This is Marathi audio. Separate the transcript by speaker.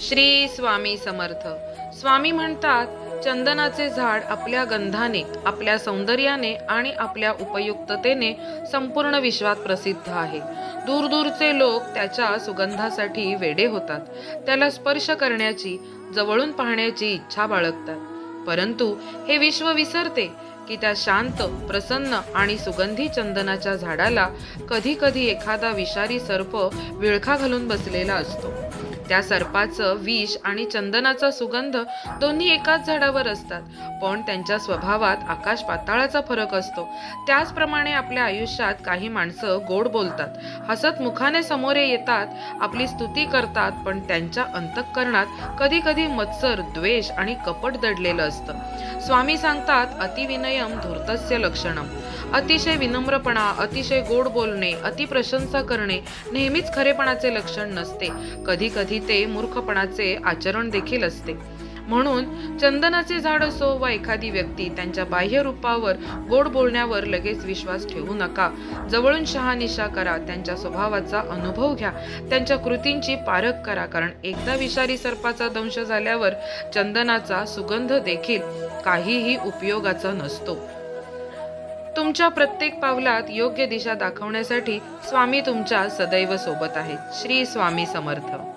Speaker 1: श्री स्वामी समर्थ. स्वामी म्हणतात चंदनाचे झाड आपल्या गंधाने आपल्या सौंदर्याने आणि आपल्या उपयुक्ततेने संपूर्ण विश्वात प्रसिद्ध आहे. दूरदूरचे लोक त्याच्या सुगंधासाठी वेडे होतात. त्याला स्पर्श करण्याची जवळून पाहण्याची इच्छा बाळगतात. परंतु हे विश्व विसरते की त्या शांत प्रसन्न आणि सुगंधी चंदनाच्या झाडाला कधी कधी एखादा विषारी सर्प विळखा घालून बसलेला असतो. त्या सर्पाचं विष आणि चंदनाचा सुगंध दोन्ही एकाच झाडावर असतात. पण त्यांच्या स्वभावात आकाश पाताळाचा फरक असतो. त्याचप्रमाणे आपल्या आयुष्यात काही माणसं गोड बोलतात. हसत मुखाने समोरे येतात आपली स्तुती करतात पण त्यांच्या अंतःकरणात कधी कधी मत्सर द्वेष आणि कपट दडलेलं असतं. स्वामी सांगतात अतिविनयम धूर्तस्य लक्षणम. अतिशय विनम्रपणा अतिशय गोड बोलणे अति प्रशंसा करणे नेहमीच खरेपणाचे लक्षण नसते. कधी कधी ते मूर्खपणाचे आचरण देखील असते. म्हणून चंदनाचे झाड असो वा एखादी व्यक्ती त्यांच्या बाह्य रूपावर गोड बोलण्यावर लगेच विश्वास ठेवू नका. जवळून शहानिशा करा त्यांच्या स्वभावाचा अनुभव घ्या त्यांच्या कृतींची पारख करा कारण एकदा विषारी सर्पाचा दंश झाल्यावर चंदनाचा सुगंध देखील काहीही उपयोगाचा नसतो. तुमच्या प्रत्येक पावलात योग्य दिशा दाखवण्यासाठी स्वामी तुमच्या सदैव सोबत आहेत. श्री स्वामी समर्थ.